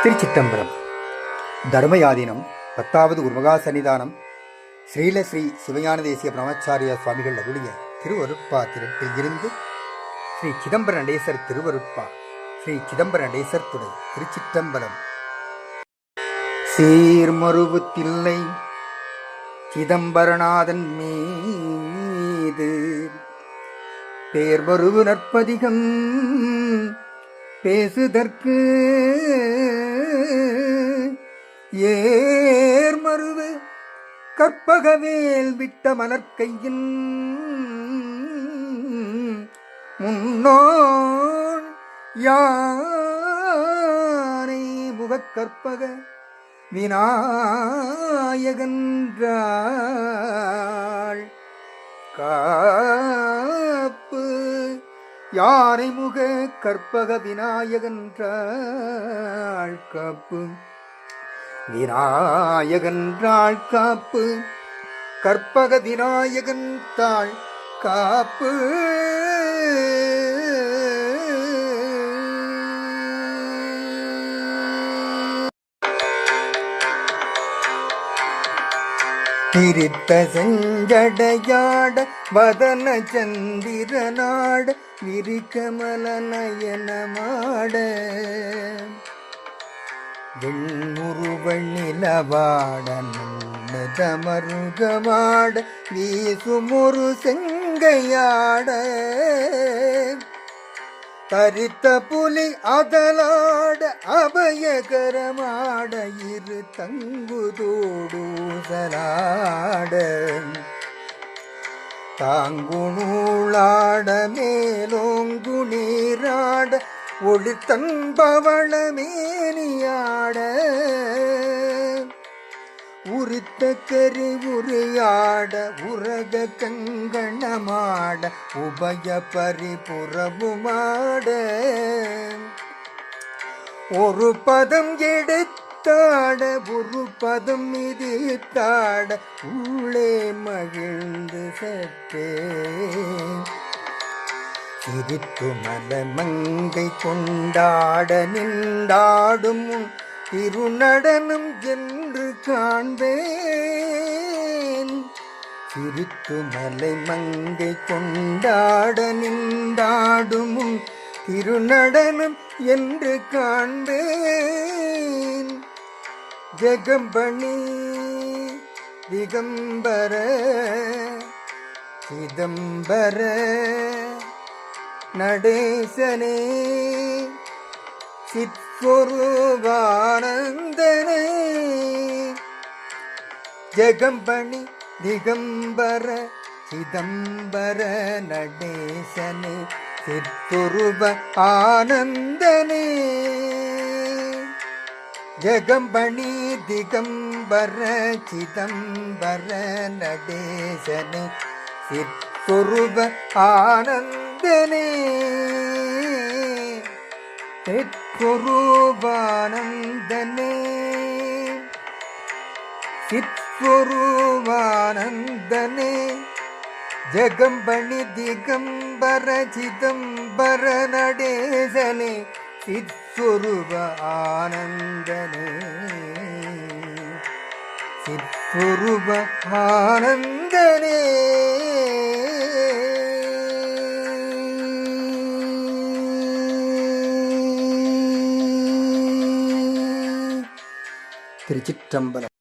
திருச்சிற்றம்பலம் தர்மயாதீனம் பத்தாவது குருமகா சன்னிதானம் ஸ்ரீல ஸ்ரீ சிவஞான தேசிய பிரம்மச்சாரிய சுவாமிகள் அருளிய திருவருட்பா திருட்டில் இருந்து ஸ்ரீ சிதம்பர நடேசர் திருவருட்பா ஸ்ரீ சிதம்பர நடேசர் துணை திருச்சிற்றம்பலம் சீர்மருவு தில்லை சிதம்பரநாதன் மீது பேர்வருவு நற்பதிகம் பேசுதற்கு ஏர்மருவு கற்பகவேல் விட்ட மலர்க்கையின் முன்னோன் யானை முகக்கற்பக விநாயகன்றாள். காப்பு யானை முக கற்பக விநாயகன்றாள். காப்பு விநாயகன்றாள் காப்பு. கற்பக விநாயகன் தாள் காப்பு. திரித்த செஞ்சடையாட வதன சந்திரனாட விரிகமல நயனமாட வெண்முருவள் நிலவாட வீசுமுரு செங்கையாட. தரித்த புலி அதலாட அபயகரமாட இரு தங்குதோடூசலாட தாங்குணூளாட மேலோங்கு நீராட ஒளித்தன்பவளமேனியாட உரித்த கரு உரியாட உரக கங்கணமாட உபய பரிபுறமுமாட ஒரு பதம் எடுத்தாட ஒரு பதம் மிதித்தாட உள்ளே மகிழ்ந்து சற்றே சிரித்து மல மங்கை கொண்டாட நின்றாடும் திருநடனம் என்று காண்பேன். சிரித்து மலை மங்கை கொண்டாட நின்றாடும் திருநடனம் என்று காண்பேன். ஜெகம்பணி திகம்பர சிதம்பர நடேசனே சித்குருவானந்தனே ஜெகம்பணி திகம்பர சிதம்பர நடேசனே சித்துருவ ஆனந்தனே. ஜெகம்பணி திகம்பர சிதம்பர நடேசனே சித்துருவ ஆனந்தனே சித்குருவானந்தனே சித்குருவானந்தனே ஜகம்பணி திகம்பர சிதம்பர நடேசனே. சித்குருவ ஆனந்தனே சித்குருவ ஆனந்தனே திருச்சிற்றம்பலம்.